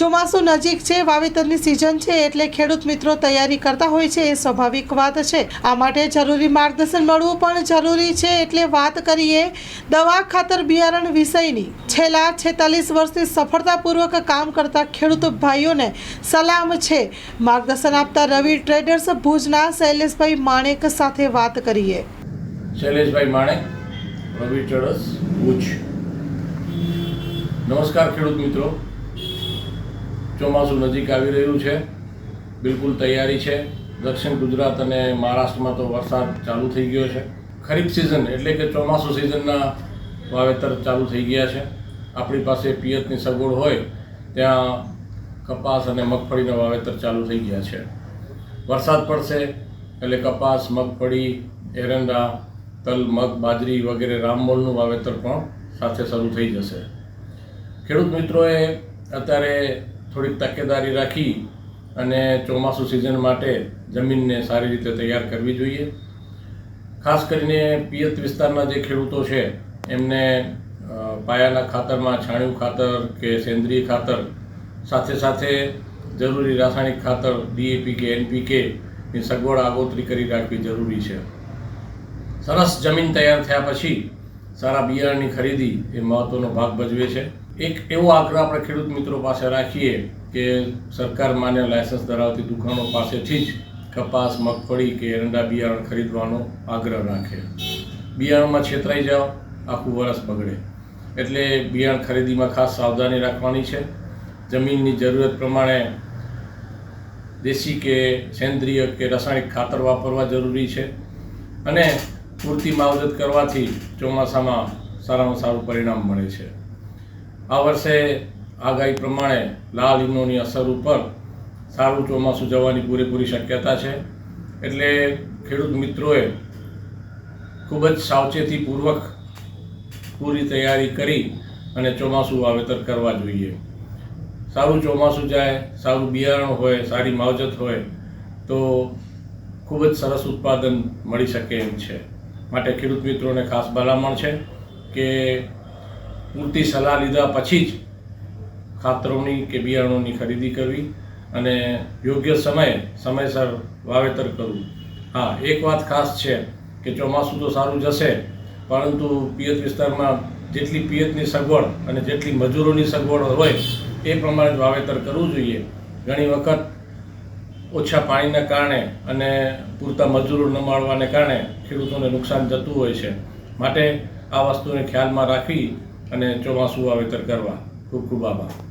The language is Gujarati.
ચોમાસું નજીક છે, વાવેતરની સિઝન છે એટલે ખેડૂત મિત્રો તૈયારી કરતા હોય છે એ સ્વાભાવિક વાત છે. આ માટે જરૂરી માર્ગદર્શન મળવું પણ જરૂરી છે એટલે વાત કરીએ દવા ખાતર બિયારણ વિષયની. છેલ્લા છેતાલીસ વર્ષથી સફળતાપૂર્વક કામ કરતા ખેડૂત ભાઈઓને સલામ છે. માર્ગદર્શન આપતા રવિ ટ્રેડર્સ ભુજના શૈલેષભાઈ માણેક સાથે વાત કરીએ. શૈલેષભાઈ માણેક, રવિ ટ્રેડર્સ ભુજ. નમસ્કાર ખેડૂત મિત્રો. ચોમાસું નજીક આવી રહ્યું છે. બિલકુલ તૈયારી છે. દક્ષિણ ગુજરાત અને મહારાષ્ટ્રમાં તો વરસાદ ચાલુ થઈ ગયો છે. ખરીફ સિઝન એટલે કે ચોમાસું સિઝનના વાવેતર ચાલુ થઈ ગયા છે. આપણી પાસે પિયતની સગવડ હોય, ત્યાં કપાસ અને મગફળીના વાવેતર ચાલુ થઈ ગયા છે. વરસાદ પડશે એટલે કપાસ, મગફળી, એરંડા, તલ, મગ, બાજરી વગેરે રામમોલનું વાવેતર પણ સાથે શરૂ થઈ જશે. ખેડૂત મિત્રોએ અત્યારે થોડીક તકેદારી રાખી અને ચોમાસું સિઝન માટે જમીનને સારી રીતે તૈયાર કરવી જોઈએ. ખાસ કરીને પિયત વિસ્તારના જે ખેડૂતો છે, એમને પાયાના ખાતરમાં છાણિયું ખાતર કે સેન્દ્રીય ખાતર, સાથે સાથે જરૂરી રાસાયણિક ખાતર, ડીએપી કે એનપીકે, ની સગવડ આગોતરી કરી રાખવી જરૂરી છે. સરસ જમીન તૈયાર થયા પછી સારા બિયારણની ખરીદી એ મહત્ત્વનો ભાગ ભજવે છે. એક એવો આગ્રહ આપણે ખેડૂત મિત્રો પાસે રાખીએ કે સરકાર માન્ય લાયસન્સ ધરાવતી દુકાનો પાસેથી જ કપાસ, મગફળી કે એરંડા બિયારણ ખરીદવાનો આગ્રહ રાખે. બિયારણમાં છેતરાઈ જાઓ, આખું વરસ બગડે. એટલે બિયારણ ખરીદીમાં ખાસ સાવધાની રાખવાની છે. જમીનની જરૂરત પ્રમાણે દેશી કે સેન્દ્રિય કે રાસાયણિક ખાતર વાપરવા જરૂરી છે. અને પૂરતી માવજત કરવાથી ચોમાસામાં સારામાં સારું પરિણામ મળે છે. આ વર્ષે આગાહી પ્રમાણે લાલ ઇનોની અસર ઉપર સારું ચોમાસું જવાની પૂરેપૂરી શક્યતા છે. એટલે ખેડૂત મિત્રોએ ખૂબ જ સાવચેતીપૂર્વક પૂરી તૈયારી કરી અને ચોમાસું વાવેતર કરવા જોઈએ. સારું ચોમાસું જાય, સારું બિયારણ હોય, સારી માવજત હોય, તો ખૂબ જ સરસ ઉત્પાદન મળી શકે એમ છે. માટે ખેડૂત મિત્રોને ખાસ ભલામણ છે કે પૂરતી સલાહ લીધા પછી જ ખાતરોની કે બિયારણોની ખરીદી કરવી અને યોગ્ય સમયે સમયસર વાવેતર કરવું. હા, એક વાત ખાસ છે કે ચોમાસું તો સારું જશે પરંતુ પિયત વિસ્તારમાં જેટલી પિયતની સગવડ અને જેટલી મજૂરોની સગવડ હોય એ પ્રમાણે જ વાવેતર કરવું જોઈએ. ઘણી વખત ઓછા પાણીના કારણે અને પૂરતા મજૂરો ન મળવાને કારણે ખેડૂતોને નુકસાન જતું હોય છે. માટે આ વસ્તુને ખ્યાલમાં રાખી અને ચોમાસું વાવેતર કરવા ખૂબ ખૂબ આભાર.